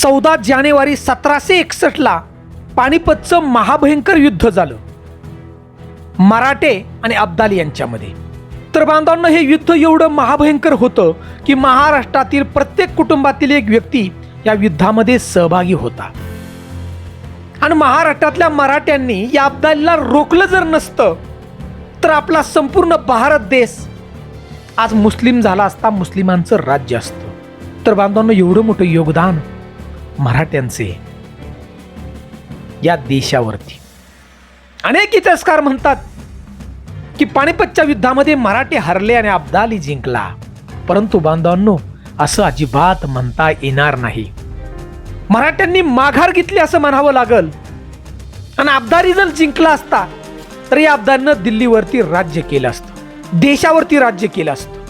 चौदा जानेवारी सतराशे एकसष्टला पानिपतचं महाभयंकर युद्ध झालं. मराठे आणि अब्दाली यांच्यामध्ये. तर बांधवांना हे युद्ध एवढं महाभयंकर होतं की महाराष्ट्रातील प्रत्येक कुटुंबातील एक व्यक्ती या युद्धामध्ये सहभागी होता. आणि महाराष्ट्रातल्या मराठ्यांनी या अब्दालीला रोखलं जर नसतं तर आपला संपूर्ण भारत देश आज मुस्लिम झाला असता मुस्लिमांचं राज्य असतं. तर बांधवांना एवढं मोठं योगदान मराठ्यांचे या देशावरती. अनेक इतिहासकार म्हणतात की पानिपतच्या युद्धामध्ये मराठे हरले आणि अब्दाली जिंकला. परंतु बांधवांनो असं अजिबात म्हणता येणार नाही. मराठ्यांनी माघार घेतली असं म्हणावं लागल. आणि अब्दाली जर जिंकला असता तर या अब्दालीनं दिल्लीवरती राज्य केलं असतं. देशावरती राज्य केलं असतं.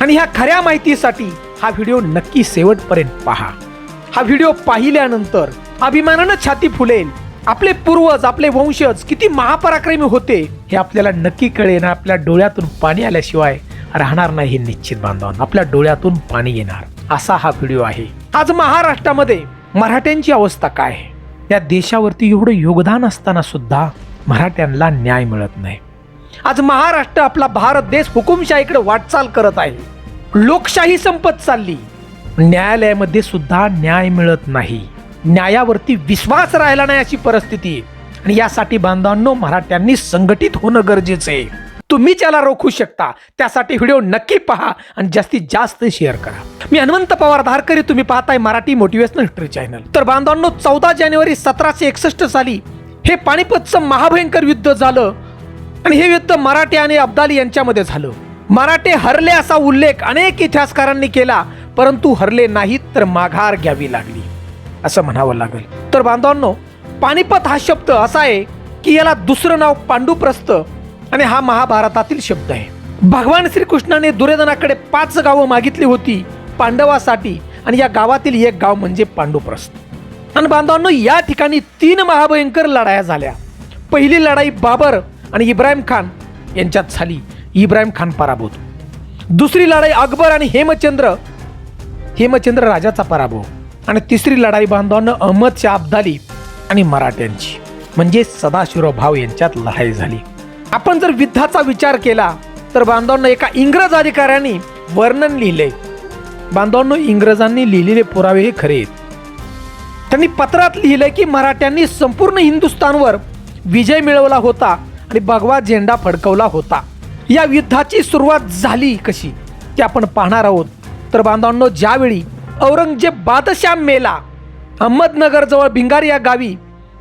आणि ह्या खऱ्या माहितीसाठी हा व्हिडिओ नक्की शेवटपर्यंत पहा. हा व्हिडिओ पाहिल्यानंतर अभिमानानं छाती फुलेल. आपले पूर्वज आपले वंशज किती महापराक्रमी होते हे आपल्याला नक्की कळेल. आपल्या डोळ्यातून पाणी आल्याशिवाय राहणार नाही हे निश्चित बांधवान. आपल्या डोळ्यातून पाणी येणार. असा हा व्हिडिओ आहे. आज महाराष्ट्रामध्ये मराठ्यांची अवस्था काय? आहे या देशावरती एवढं योगदान असताना सुद्धा मराठ्यांना न्याय मिळत नाही. आज महाराष्ट्र आपला भारत देश हुकुमशाहीकडे वाटचाल करत आहे. लोकशाही संपत चालली. न्यायालयामध्ये सुद्धा न्याय मिळत नाही. न्यायावरती विश्वास राहिला नाही अशी परिस्थिती. आणि यासाठी बांधवांनो मराठ्यांनी संघटित होणं गरजेचं आहे. तुम्ही त्याला रोखू शकता त्यासाठी व्हिडिओ नक्की पहा आणि जास्तीत जास्त शेअर करा. मी हनुमंत पवार धारकरी तुम्ही पाहताय मराठी मोटिवेशनल हिस्ट्री चॅनल. तर बांधवांनो चौदा जानेवारी सतराशे एकसष्ट साली हे पानिपतचं महाभयंकर युद्ध झालं. आणि हे युद्ध मराठे आणि अब्दाली यांच्यामध्ये झालं. मराठे हरले असा उल्लेख अनेक इतिहासकारांनी केला. परंतु हरले नाहीत तर माघार घ्यावी लागली. असं म्हणावं लागेल. तर बांधवांनो पानिपत हा शब्द असा आहे की याला दुसरं नाव पांडुप्रस्थ आणि हा महाभारतातील शब्द आहे. भगवान श्रीकृष्णाने दुर्योधनाकडे पाच गावं मागितली होती पांडवासाठी आणि या गावातील एक गाव म्हणजे पांडुप्रस्थ. आणि बांधवांनो या ठिकाणी तीन महाभयंकर लढाया झाल्या. पहिली लढाई बाबर आणि इब्राहिम खान यांच्यात झाली. इब्राहिम खान पराभूत. दुसरी लढाई अकबर आणि हेमचंद्र हेमचंद्र राजाचा पराभव आणि तिसरी लढाई बांधवांना अहमद शाह अब्दाली आणि मराठ्यांची म्हणजे सदाशिवराव भाव यांच्यात लढाई झाली. आपण जर युद्धाचा विचार केला तर बांधवांना एका इंग्रज अधिकाऱ्यांनी वर्णन लिहिले. बांधवांनो इंग्रजांनी लिहिलेले पुरावे हे खरे आहेत. त्यांनी पत्रात लिहिले की मराठ्यांनी संपूर्ण हिंदुस्थानवर विजय मिळवला होता आणि भगवा झेंडा फडकवला होता. या युद्धाची सुरुवात झाली कशी ते आपण पाहणार आहोत. तर बांधवांनो ज्यावेळी औरंगजेब बादशाह मेला अहमदनगरजवळ भिंगार या गावी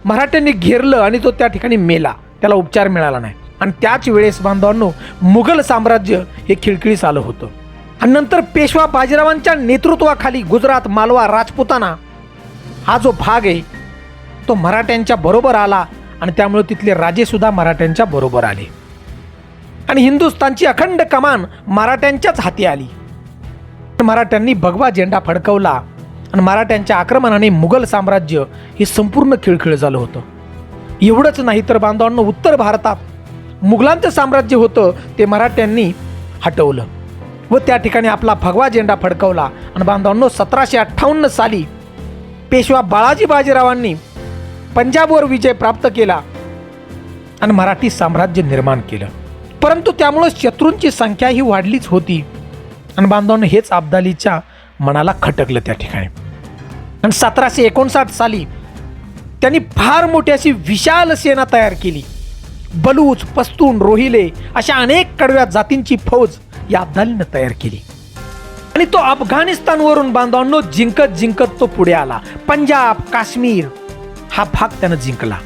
मराठ्यांनी घेरलं आणि तो त्या ठिकाणी मेला त्याला उपचार मिळाला नाही. आणि त्याच वेळेस बांधवांनो मुघल साम्राज्य हे खिळखिळीस आलं होतं. आणि नंतर पेशवा बाजीरावांच्या नेतृत्वाखाली गुजरात मालवा राजपुताना हा जो भाग आहे तो मराठ्यांच्या बरोबर आला आणि त्यामुळे तिथले राजेसुद्धा मराठ्यांच्या बरोबर आले. आणि हिंदुस्थानची अखंड कमान मराठ्यांच्याच हाती आली. मराठ्यांनी भगवा झेंडा फडकवला. आणि मराठ्यांच्या आक्रमणाने मुघल साम्राज्य हे संपूर्ण खिळखिळ झालं होतं. एवढंच नाही तर बांधवांनो उत्तर भारतात मुघलांचं साम्राज्य होतं ते मराठ्यांनी हटवलं. व त्या ठिकाणी आपला भगवा झेंडा फडकवला. आणि बांधवांनो सतराशे अठ्ठावन्न साली पेशवा बाळाजी बाजीरावांनी पंजाबवर विजय प्राप्त केला आणि मराठी साम्राज्य निर्माण केलं. परंतु त्यामुळं शत्रूंची संख्याही वाढलीच होती. आणि बांधवांनो हेच अब्दालीच्या मनाला खटकलं त्या ठिकाणी. आणि सतराशे एकोणसाठ साली त्यांनी फार मोठी अशी विशाल सेना तयार केली. बलूच पस्तून रोहिले अशा अनेक कडव्या जातींची फौज या अब्दालीनं तयार केली. आणि तो अफगाणिस्तानवरून बांधवांनो जिंकत जिंकत तो पुढे आला. पंजाब काश्मीर हा भाग त्यानं जिंकला.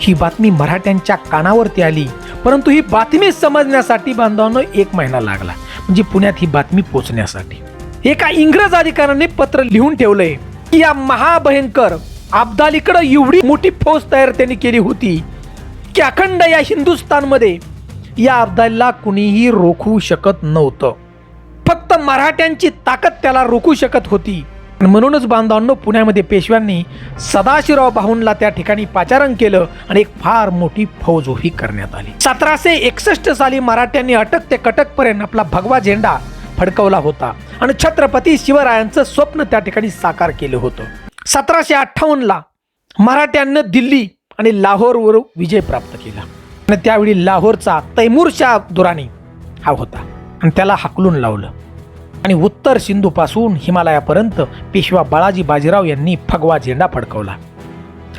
ही बातमी मराठ्यांच्या कानावरती आली. परंतु ही बातमी समजण्यासाठी बांधवांनो एक महिना लागला. म्हणजे पुण्यात ही बातमी पोचण्यासाठी. एका इंग्रज अधिकाऱ्याने पत्र लिहून ठेवलंय की या महाभयंकर अब्दालीकडं एवढी मोठी फौज तयार त्यांनी केली होती की अखंड या हिंदुस्थानमध्ये या अब्दालीला कुणीही रोखू शकत नव्हतं. फक्त मराठ्यांची ताकद त्याला रोखू शकत होती. म्हणूनच बांधवांनो पुण्यामध्ये पेशव्यांनी सदाशिवराव भाऊंला त्या ठिकाणी पाचारण केलं आणि एक फार मोठी फौज उभी करण्यात आली. सतराशे एकसष्ट साली मराठ्यांनी अटक ते कटकपर्यंत आपला भगवा झेंडा फडकवला होता आणि छत्रपती शिवरायांचं स्वप्न त्या ठिकाणी साकार केलं होतं. सतराशे अठ्ठावन्नला मराठ्यांना दिल्ली आणि लाहोरवर विजय प्राप्त केला. आणि त्यावेळी लाहोरचा तैमूरशा दुराणी हा होता आणि त्याला हाकलून लावलं. आणि उत्तर सिंधूपासून हिमालयापर्यंत पेशवा बाळाजी बाजीराव यांनी फगवा झेंडा फडकवला.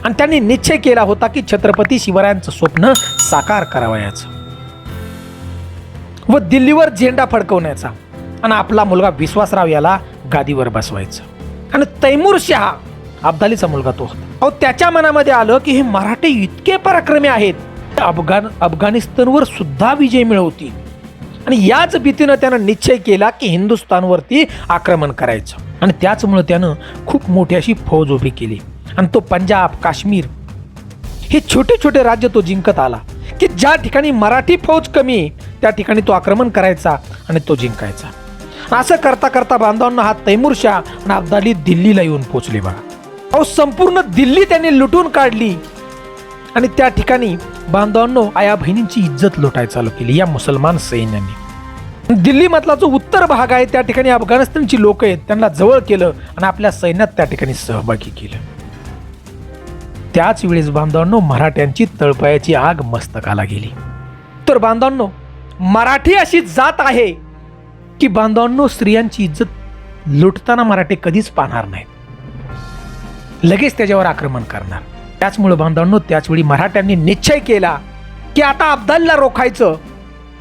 आणि त्यांनी निश्चय केला होता की छत्रपती शिवरायांचं स्वप्न साकार करावयाचं. व दिल्लीवर झेंडा फडकवण्याचा आणि आपला मुलगा विश्वासराव याला गादीवर बसवायचं. आणि तैमूर शहा अब्दालीचा मुलगा तो होता. अहो त्याच्या मनामध्ये आलं की हे मराठे इतके पराक्रमी आहेत. अफगाण अफगाणिस्तानवर सुद्धा विजय मिळवतील. आणि याच भीतीनं त्यानं निश्चय केला की हिंदुस्थानवरती आक्रमण करायचं. आणि त्याचमुळे त्यानं खूप मोठी अशी फौज उभी केली. आणि तो पंजाब काश्मीर हे छोटे छोटे राज्य तो जिंकत आला. की ज्या ठिकाणी मराठी फौज कमी त्या ठिकाणी तो आक्रमण करायचा आणि तो जिंकायचा. असं करता करता बांधवांना हा तैमूर शाह आणि अब्दाली दिल्लीला येऊन पोचले बघा. अहो संपूर्ण दिल्ली त्यांनी लुटून काढली. आणि त्या ठिकाणी बांधवांनो आया बहिणींची इज्जत लुटायला चालू केली या मुसलमान सैन्याने. दिल्ली मधला जो उत्तर भाग आहे त्या ठिकाणी अफगाणिस्तानची लोक आहेत त्यांना जवळ केलं आणि आपल्या सैन्यात त्या ठिकाणी सहभागी केलं. त्याच वेळेस बांधवांनो मराठ्यांची तळपायाची आग मस्तकाला गेली. तर बांधवांनो मराठी अशी जात आहे की बांधवांनो स्त्रियांची इज्जत लुटताना मराठी कधीच पाहणार नाहीत. लगेच त्याच्यावर आक्रमण करणार. त्याचमुळे बांधवांनो त्याचवेळी मराठ्यांनी निश्चय केला की आता अब्दालला रोखायचं.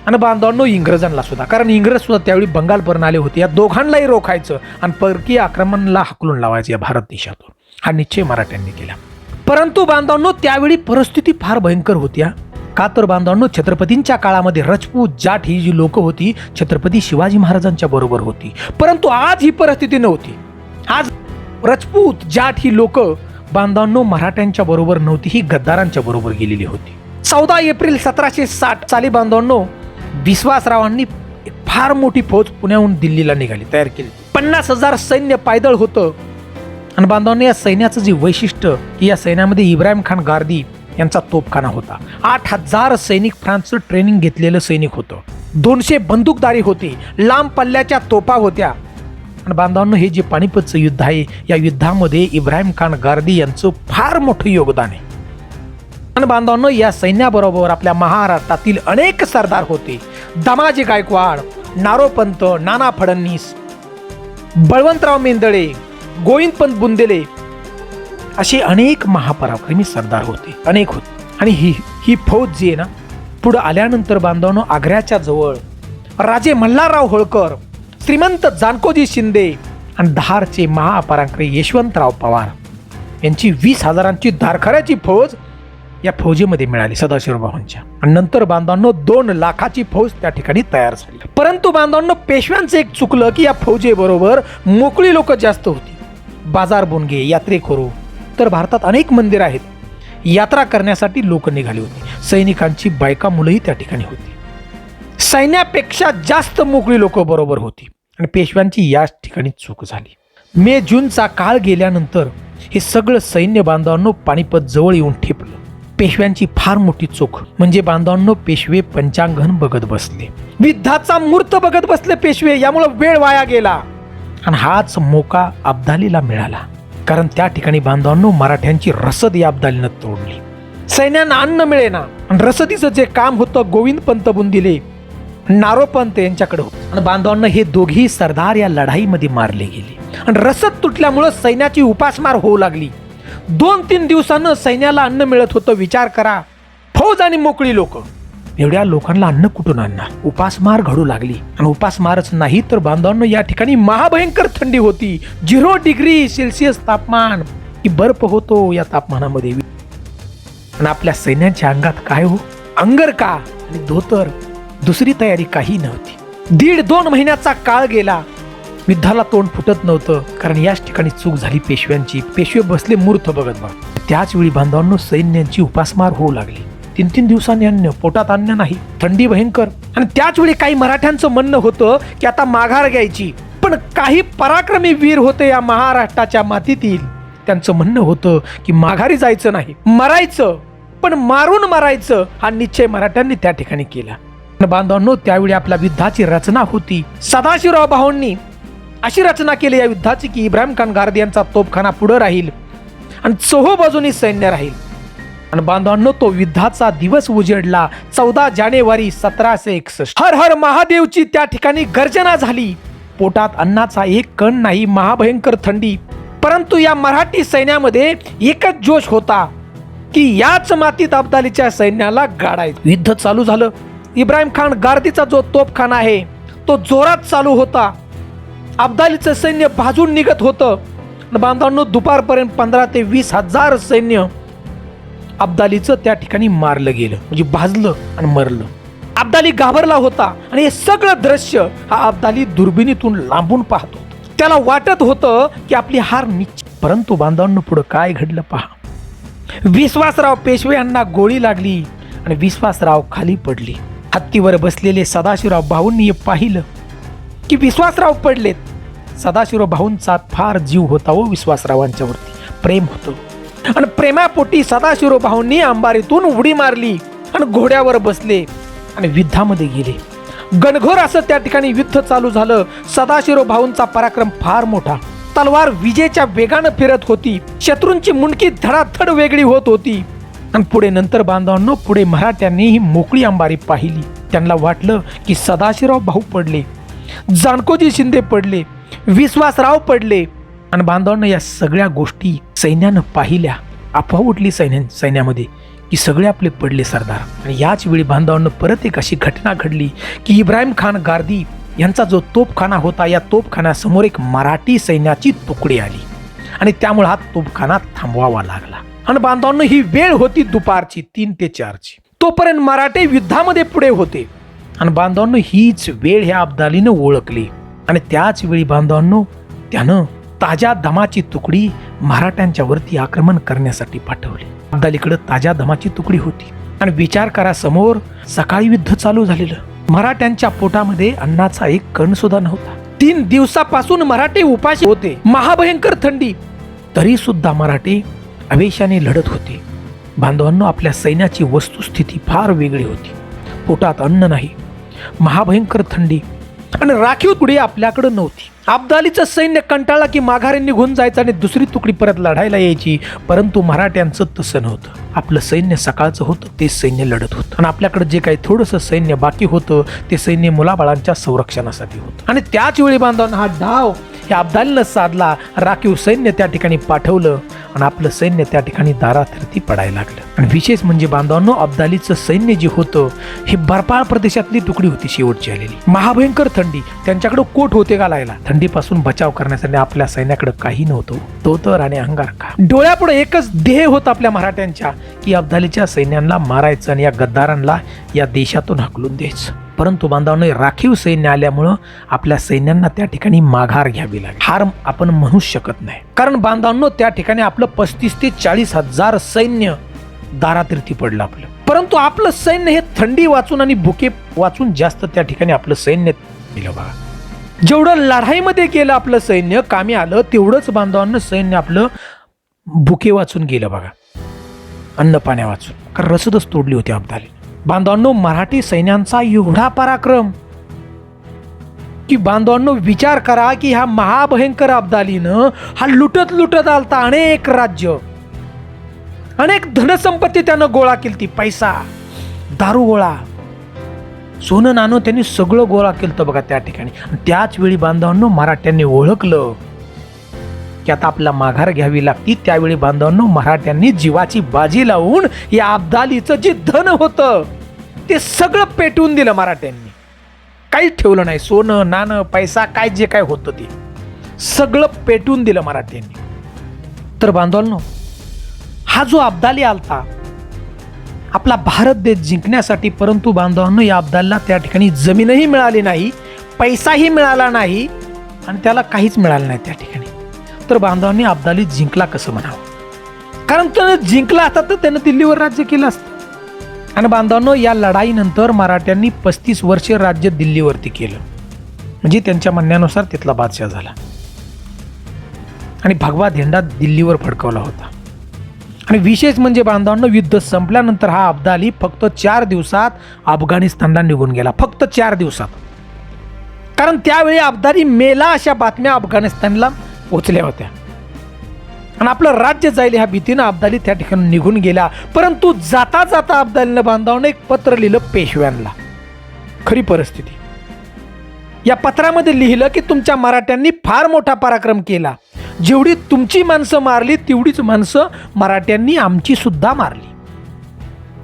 आणि बांधवांनो इंग्रजांना सुद्धा. कारण इंग्रज सुद्धा त्यावेळी बंगालपर्यंत आले होते. या दोघांनाही रोखायचं आणि परकीय आक्रमणाला हाकलून लावायचं या भारत देशातून. हा निश्चय मराठ्यांनी केला. परंतु बांधवांनो त्यावेळी परिस्थिती फार भयंकर होत्या का तर बांधवांनो छत्रपतींच्या काळामध्ये रजपूत जाट ही जी लोक होती छत्रपती शिवाजी महाराजांच्या बरोबर होती. परंतु आज ही परिस्थिती नव्हती. आज रजपूत जाट ही लोक बांधवांनो मराठ्यांच्या बरोबर नव्हती ही गद्दारांच्या बरोबर गेलेली होती. चौदा एप्रिल सतराशे साठ साली बांधवांनो विश्वासरावांनी फार मोठी फौज पुण्याहून दिल्लीला निघाली तयार केली. पन्नास हजार सैन्य पायदळ होतं. आणि बांधवांनी या सैन्याचं जे वैशिष्ट्य की या सैन्यामध्ये इब्राहिम खान गार्दी यांचा तोपखाना होता. आठ हजार सैनिक फ्रान्सचं ट्रेनिंग घेतलेलं सैनिक होतं. दोनशे बंदूकदारी होती. लांब पल्ल्याच्या तोफा होत्या. बांधवांनो हे जे पानिपतचं युद्ध आहे या युद्धामध्ये इब्राहिम खान गार्दी यांचं फार मोठं योगदान आहे. आणि बांधवांनो या सैन्याबरोबर आपल्या महाराष्ट्रातील अनेक सरदार होते. दामाजी गायकवाड नारोपंत नाना फडणवीस बळवंतराव मेंदळे गोविंदपंत बुंदेले असे अनेक महापराक्रमी सरदार होते अनेक होते. आणि ही ही फौज जी आहे ना पुढं आल्यानंतर बांधवांनो आग्र्याच्या जवळ राजे मल्हारराव होळकर श्रीमंत जानकोजी शिंदे आणि धारचे महापरांकरे यशवंतराव पवार यांची वीस हजारांची धारखऱ्याची फौज या फौजेमध्ये मिळाली सदाशिवरावांच्या आणि नंतर बांधवांनो दोन लाखाची फौज त्या ठिकाणी तयार झाली. परंतु बांधवांनो पेशव्यांचं एक चुकलं की या फौजेबरोबर मोकळी लोक जास्त होती. बाजार बोनगे यात्रेकरू तर भारतात अनेक मंदिर आहेत. यात्रा करण्यासाठी लोक निघाली होती. सैनिकांची बायका मुलंही त्या ठिकाणी होती. सैन्यापेक्षा जास्त मोकळी लोक बरोबर होती. आणि पेशव्यांची याच ठिकाणी चूक झाली. मे जूनचा काळ गेल्यानंतर हे सगळं सैन्य बांधवांनो पानिपत जवळ येऊन ठेपलं. पेशव्यांची फार मोठी चूक म्हणजे बांधवांनो पेशवे पंचांगण बघत बसले. विद्धाचा मूर्त बघत बसले पेशवे यामुळे वेळ वाया गेला. आणि हाच मोका अब्दालीला मिळाला. कारण त्या ठिकाणी बांधवांनो मराठ्यांची रसद या अब्दालीनं तोडली. सैन्यांना अन्न मिळेना. आणि रसदीचं जे काम होतं गोविंद पंत बुंदिले नारोपंत यांच्याकडे होतं. आणि बांधवांना हे दोघी सरदार या लढाईमध्ये मारले गेले. आणि रसद तुटल्यामुळं सैन्याची उपासमार होऊ लागली. दोन तीन दिवसानं सैन्याला अन्न मिळत होतं. विचार करा. फौज आणि मोकळी लोक. एवढ्या लोकांना अन्न कुठून आणणार? उपासमार घडू लागली. आणि उपासमारच नाही तर बांधवांना या ठिकाणी महाभयंकर थंडी होती. झिरो डिग्री सेल्सिअस तापमान. की बर्फ होतो या तापमानामध्ये. आणि आपल्या सैन्याच्या अंगात काय हो? अंगर का आणि धोतर. दुसरी तयारी काही नव्हती. दीड दोन महिन्याचा काळ गेला. युद्धाला तोंड फुटत नव्हतं कारण याच ठिकाणी चूक झाली पेशव्यांची. पेशवे बसले मूर्त बघत बघ त्याच वेळी बांधवांनो सैन्यांची उपासमार होऊ लागली. तीन तीन दिवसांनी अन्न पोटात अन्न नाही. थंडी भयंकर. आणि त्याच वेळी काही मराठ्यांचं म्हणणं होतं की आता माघार घ्यायची. पण काही पराक्रमी वीर होते या महाराष्ट्राच्या मातीतील. त्यांचं म्हणणं होतं की माघारी जायचं नाही. मरायचं. पण मारून मारायचं हा निश्चय मराठ्यांनी त्या ठिकाणी केला. बांधवांनो त्यावेळी आपल्या युद्धाची रचना होती. सदाशिवराव भाऊंनी अशी रचना केली या युद्धाची की इब्राहिम खान गार्दी यांचा तोफखाना पुढे राहील आणि चोहो बाजूनी सैन्य राहील. आणि बांधवांनो तो युद्धाचा दिवस उजेडला. चौदा जानेवारी सतराशे एकसष्ट. हर हर महादेवची त्या ठिकाणी गर्जना झाली. पोटात अन्नाचा एक कण नाही महाभयंकर थंडी. परंतु या मराठी सैन्यामध्ये एकच जोश होता की याच मातीत अब्दालीच्या सैन्याला गाडायचं. युद्ध चालू झालं. इब्राहिम खान गार्दीचा जो तोफखाना आहे तो जोरात चालू होता. अब्दालीचं सैन्य भाजून निघत होतं. आणि बांधवांनो दुपारपर्यंत पंधरा ते वीस हजार सैन्य अब्दालीचं त्या ठिकाणी मारलं गेलं. म्हणजे भाजलं आणि मरलं. अब्दाली घाबरला होता आणि हे सगळं दृश्य हा अब्दाली दुर्बिणीतून लांबून पाहतो त्याला वाटत होतं की आपली हार निश्चित. परंतु बांधवांनो पुढं काय घडलं पहा. विश्वासराव पेशवे यांना गोळी लागली आणि विश्वासराव खाली पडली. हत्तीवर बसलेले सदाशिवराव भाऊंनी पाहिलं की विश्वासराव पडलेत. सदाशिवराव भाऊंचा फार जीव होता व विश्वासरावांच्यावरती. प्रेम होतं. आणि प्रेमापोटी सदाशिवराव भाऊंनी अंबारीतून उडी मारली आणि घोड्यावर बसले आणि युद्धामध्ये गेले. गणघोर असं त्या ठिकाणी युद्ध चालू झालं. सदाशिवराव भाऊंचा पराक्रम फार मोठा. तलवार विजेच्या वेगानं फिरत होती. शत्रूंची मुंडकी धडाधड वेगळी होत होती. आणि पुढे नंतर बांधवांनो पुढे मराठ्यांनी ही मोकळी अंबारी पाहिली. त्यांना वाटलं की सदाशिवराव भाऊ पडले जानकोजी शिंदे पडले विश्वासराव पडले. आणि बांधवांना या सगळ्या गोष्टी सैन्यानं पाहिल्या. अफवा उठली सैन्या सैन्यामध्ये की सगळे आपले पडले सरदार. आणि याच वेळी बांधवांना परत एक अशी घटना घडली की इब्राहिम खान गार्दी यांचा जो तोफखाना होता या तोफखान्यासमोर एक मराठी सैन्याची तुकडी आली. आणि त्यामुळे हा तोफखाना थांबवावा लागला. आणि बांधवांनो ही वेळ होती दुपारची तीन ते चारची. तोपर्यंत मराठे युद्धामध्ये पुढे होते. आणि बांधवांनो हीच वेळ ह्या अब्दालीनं ओळखली. आणि त्याच वेळी बांधवांनो त्यानं ताज्या दमाची तुकडी मराठ्यांच्या वरती आक्रमण करण्यासाठी पाठवली. अब्दालीकडे ताज्या दमाची तुकडी होती. आणि विचार करा समोर सकाळी युद्ध चालू झालेलं. मराठ्यांच्या पोटामध्ये अन्नाचा एक कण सुद्धा नव्हता. तीन दिवसापासून मराठे उपाशी होते. महाभयंकर थंडी. तरी सुद्धा मराठे अवेशाने लढत होते. बांधवांनो आपल्या सैन्याची वस्तुस्थिती फार वेगळी होती. पोटात अन्न नाही महाभयंकर थंडी आणि राखीव तुकडी आपल्याकडं नव्हती. अब्दालीचं सैन्य कंटाळा की माघारी निघून जायचं आणि दुसरी तुकडी परत लढायला यायची परंतु मराठ्यांचं तसं नव्हतं. आपलं सैन्य सकाळचं होतं ते सैन्य लढत होतं. आणि आपल्याकडे जे काही थोडंसं सैन्य बाकी होतं ते सैन्य मुलाबाळांच्या संरक्षणासाठी होतं. आणि त्याच वेळी बांधवांना हा डाव या अब्दालीनं साधला राखीव सैन्य त्या ठिकाणी पाठवलं आणि आपलं सैन्य त्या ठिकाणी दाराथरती पडायला लागलं. आणि विशेष म्हणजे बांधवांनो अब्दालीचं सैन्य जे होतं हे बर्फाळ प्रदेशातली तुकडी होती शेवटची आलेली. महाभयंकर थंडी त्यांच्याकडे कोट होते घालायला. थंडीपासून बचाव करण्यासाठी आपल्या सैन्याकडे काही नव्हतं. तो तर आणि अंगारखा डोळ्यापुढे एकच ध्येय होत आपल्या मराठ्यांच्या की अब्दालीच्या सैन्यांना मारायचं आणि या गद्दारांना या देशातून हकलून द्यायचं. परंतु बांधवांनी राखीव सैन्य आल्यामुळं आपल्या सैन्यांना त्या ठिकाणी माघार घ्यावी लागेल. हार आपण म्हणू शकत नाही. कारण बांधवांनो त्या ठिकाणी आपलं पस्तीस ते चाळीस हजार सैन्य दारातीर्थी पडलं आपलं. परंतु आपलं सैन्य हे थंडी वाचून आणि भुके वाचून जास्त त्या ठिकाणी आपलं सैन्य दिलं बघा. जेवढं लढाईमध्ये गेलं आपलं सैन्य कामी आलं तेवढंच बांधवांना सैन्य आपलं भुके वाचून गेलं बघा. अन्न पाण्या वाचून. कारण रसदच तोडली होती अब्दाली. बांधवांनो मराठी सैन्यांचा एवढा पराक्रम की बांधवांनो विचार करा की ह्या महाभयंकर अब्दालीनं हा लुटत लुटत आलता अनेक राज्य. अनेक धनसंपत्ती त्यानं गोळा केली ती पैसा दारू गोळा. सोनं नाणं त्यांनी सगळं गोळा केलं बघा त्या ठिकाणी. त्याचवेळी त्याच वेळी बांधवांनो मराठ्यांनी ओळखलं की आता आपला माघार घ्यावी लागती. त्यावेळी बांधवांनो मराठ्यांनी जीवाची बाजी लावून या अब्दालीचं जे धन होतं ते सगळं पेटवून दिलं मराठ्यांनी. काहीच ठेवलं नाही. सोनं नाणं पैसा काय जे काय होतं ते. सगळं पेटवून दिलं मराठ्यांनी. तर बांधवांनो हा जो अब्दाली आलता आपला भारत देश जिंकण्यासाठी परंतु बांधवांनो या अब्दालला त्या ठिकाणी जमीनही मिळाली नाही पैसाही मिळाला नाही आणि त्याला काहीच मिळालं नाही त्या ठिकाणी. तर बांधवांनी अब्दाली जिंकला कसं म्हणावं? कारण त्यानं जिंकला असता तर त्यानं दिल्लीवर राज्य केलं असतं. आणि बांधवांनो या लढाईनंतर मराठ्यांनी पस्तीस वर्षे राज्य दिल्लीवरती केलं. म्हणजे त्यांच्या म्हणण्यानुसार तिथला बादशाह झाला. आणि भगवा झेंडा दिल्लीवर फडकवला होता. आणि विशेष म्हणजे बांधवांनो युद्ध संपल्यानंतर हा अब्दाली फक्त चार दिवसात अफगाणिस्तानला निघून गेला. फक्त चार दिवसात. कारण त्यावेळी अब्दाली मेला अशा बातम्या अफगाणिस्तानला पोचल्या होत्या. आणि आपलं राज्य जाईल ह्या भीतीनं अब्दाली त्या ठिकाणी निघून गेला. परंतु जाता जाता अब्दालीनं बांधावनं एक पत्र लिहिलं पेशव्यांना. खरी परिस्थिती. या पत्रामध्ये लिहिलं की तुमच्या मराठ्यांनी फार मोठा पराक्रम केला. जेवढी तुमची माणसं मारली तेवढीच माणसं मराठ्यांनी आमची सुद्धा मारली.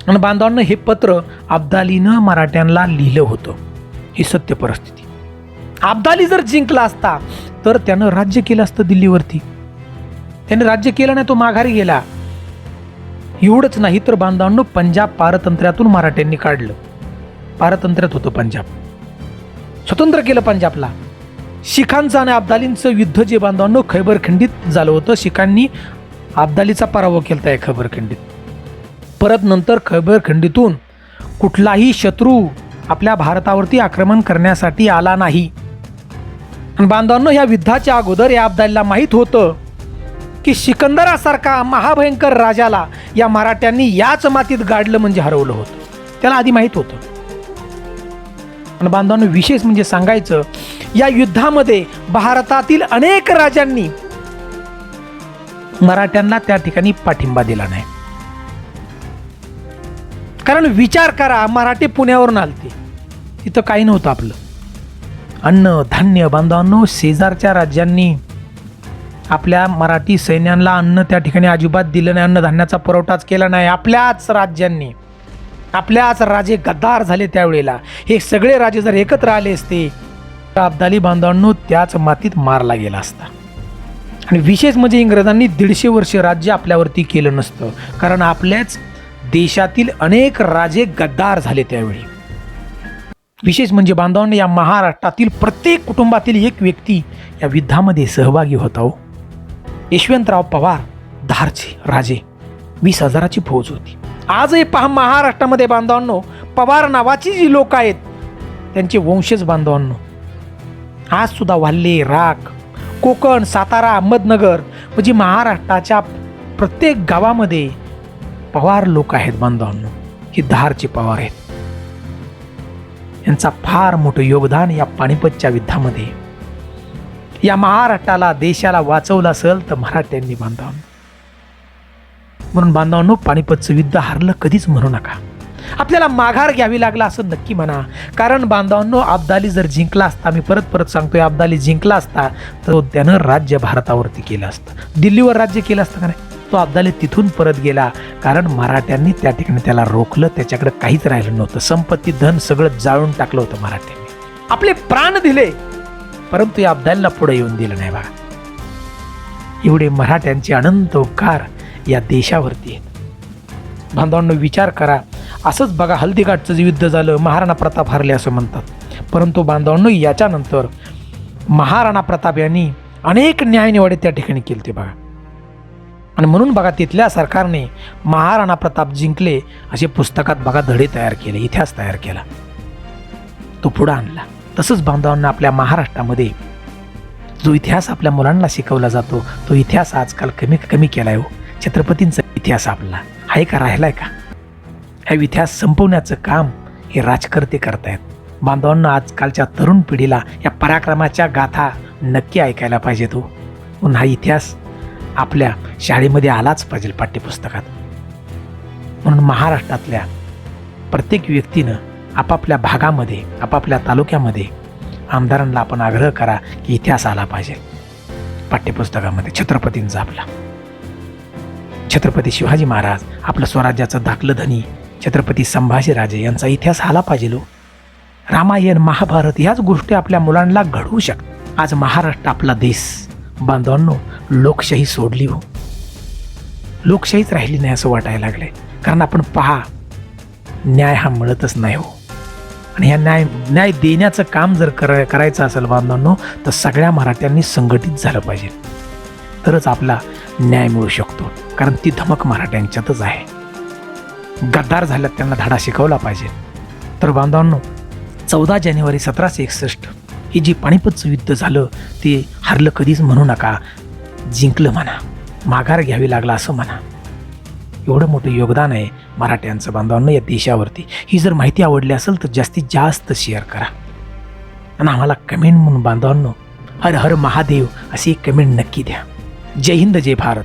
आणि बांधवांना हे पत्र अब्दालीनं मराठ्यांना लिहिलं होतं. ही सत्य परिस्थिती. अब्दाली जर जिंकला असता तर त्यानं राज्य केलं असतं दिल्लीवरती. त्याने राज्य केलं नाही तो माघारी गेला. एवढंच नाही तर बांधवांनो पंजाब पारतंत्र्यातून मराठ्यांनी काढलं. पारतंत्र्यात होतं पंजाब. स्वतंत्र केलं पंजाबला. शिखांचं आणि अब्दालींचं युद्ध जे बांधवांनो खैबर खंडित झालं होतं शिखांनी अब्दालीचा पराभव केला आहे खैबर खंडित परत नंतर खैबर खंडीतून कुठलाही शत्रू आपल्या भारतावरती आक्रमण करण्यासाठी आला नाही. बांधवांनो ह्या युद्धाच्या अगोदर या अब्दालीला माहीत होतं की सिकंदरासारखा महाभयंकर राजाला या मराठ्यांनी याच मातीत गाडलं म्हणजे हरवलं होतं. त्याला आधी माहीत होतं. आणि बांधवांनो विशेष म्हणजे सांगायचं या युद्धामध्ये भारतातील अनेक राजांनी मराठ्यांना त्या ठिकाणी पाठिंबा दिला नाही. कारण विचार करा मराठी पुण्यावरून आलते. तिथं काही नव्हतं आपलं. अन्न धान्य बांधवांनो शेजारच्या राज्यांनी आपल्या मराठी सैन्यांना अन्न त्या ठिकाणी अजिबात दिलं नाही अन्नधान्याचा पुरवठाच केला नाही. आपल्याच राज्यांनी आपल्याच राजे गद्दार झाले त्यावेळेला. हे सगळे राजे जर एकत्र आले असते तर अब्दाली बांधवांनो त्याच मातीत मारला गेला असता. आणि विशेष म्हणजे इंग्रजांनी दीडशे वर्ष राज्य आपल्यावरती केलं नसतं कारण आपल्याच देशातील अनेक राजे गद्दार झाले त्यावेळी. विशेष म्हणजे बांधवांनी या महाराष्ट्रातील प्रत्येक कुटुंबातील एक व्यक्ती या युद्धामध्ये सहभागी होता हो. यशवंतराव पवार धारचे राजे. वीस हजाराची फौज होती. आजही पहा महाराष्ट्रामध्ये बांधवांनो पवार नावाची जी लोक आहेत त्यांचे वंशज बांधवांनो. आज सुद्धा वाल्ले राख कोकण सातारा अहमदनगर म्हणजे महाराष्ट्राच्या प्रत्येक गावामध्ये पवार लोक आहेत बांधवांनो. हे धारचे पवार आहेत. यांचा फार मोठं योगदान या पानिपतच्या युद्धामध्ये या महाराष्ट्राला देशाला वाचवलं असेल तर मराठ्यांनी बांधावं. म्हणून बांधवांनो पानिपतचं युद्ध हारलं कधीच म्हणू नका. आपल्याला माघार घ्यावी लागला असं नक्की म्हणा. कारण बांधवांनो अब्दाली जर जिंकला असता मी परत परत सांगतोय अब्दाली जिंकला असता तर त्यानं राज्य भारतावरती केलं असतं. दिल्लीवर राज्य केलं असतं का नाही? तो अब्दाली तिथून परत गेला. कारण मराठ्यांनी त्या ठिकाणी त्याला रोखलं त्याच्याकडे काहीच राहिलं नव्हतं. संपत्ती धन सगळं जाळून टाकलं होतं मराठ्यांनी. आपले प्राण दिले. परंतु या अब्दालला पुढे येऊन दिलं नाही बघा एवढे मराठ्यांचे अनंत उपकार या देशावरती आहेत. बांधवांनो विचार करा. असंच बघा हल्दीघाटचं जे युद्ध झालं महाराणा प्रताप हरले असं म्हणतात. परंतु बांधवांनो याच्यानंतर महाराणा प्रताप यांनी अनेक न्यायनिवाडे त्या ठिकाणी केले ते बघा. आणि म्हणून बघा तिथल्या सरकारने महाराणा प्रताप जिंकले असे पुस्तकात बघा धडे तयार केले इतिहास तयार केला. तो पुढं आणला. तसंच बांधवांना आपल्या महाराष्ट्रामध्ये. जो इतिहास आपल्या मुलांना शिकवला जातो तो इतिहास आजकाल कमी कमी केलाय हो. छत्रपतींचा इतिहास आपला. आहे का राहिलाय का? हा इतिहास संपवण्याचं काम हे राजकर्ते करतायत. बांधवांना आजकालच्या तरुण पिढीला या पराक्रमाच्या गाथा नक्की ऐकायला पाहिजे तो हो. म्हणून हा इतिहास आपल्या शाळेमध्ये आलाच पाहिजे पाठ्यपुस्तकात. म्हणून महाराष्ट्रातल्या प्रत्येक व्यक्तीनं आपापल्या भागामध्ये आपापल्या तालुक्यामध्ये आमदारांना आपण आग्रह करा की इतिहास आला पाहिजे. पाठ्यपुस्तकामध्ये छत्रपतींचा आपला छत्रपती शिवाजी महाराज आपलं स्वराज्याचं दाखलं धनी छत्रपती संभाजीराजे यांचा इतिहास आला पाहिजे लो रामायण महाभारत ह्याच गोष्टी आपल्या मुलांना घडवू शकतात आज महाराष्ट्र आपला देश. बांधवांनो लोकशाही सोडली हो. लोकशाहीच राहिली नाही असं वाटायला लागलंय. कारण आपण पहा न्याय हा मिळतच नाही हो. आणि ह्या न्याय न्याय देण्याचं काम जर कर करायचं असेल बांधवांनो तर सगळ्या मराठ्यांनी संघटित झालं पाहिजे. तरच आपला न्याय मिळू शकतो. कारण ती धमक मराठ्यांच्यातच आहे. गद्दार झाल्यात त्यांना धडा शिकवला पाहिजे. तर बांधवांनो चौदा जानेवारी सतराशे एकसष्ट हे जे पाणीपतचं युद्ध झालं ते हरलं कधीच म्हणू नका. जिंकलं म्हणा. माघार घ्यावी लागला असं म्हणा. एवढं मोठं योगदान आहे मराठ्यांचं बांधवांना या देशावरती. ही जर माहिती आवडली असेल तर जास्तीत जास्त शेअर करा. आणि आम्हाला कमेंट म्हणून बांधवांनो हर हर महादेव अशी कमेंट नक्की द्या. जय हिंद जय भारत.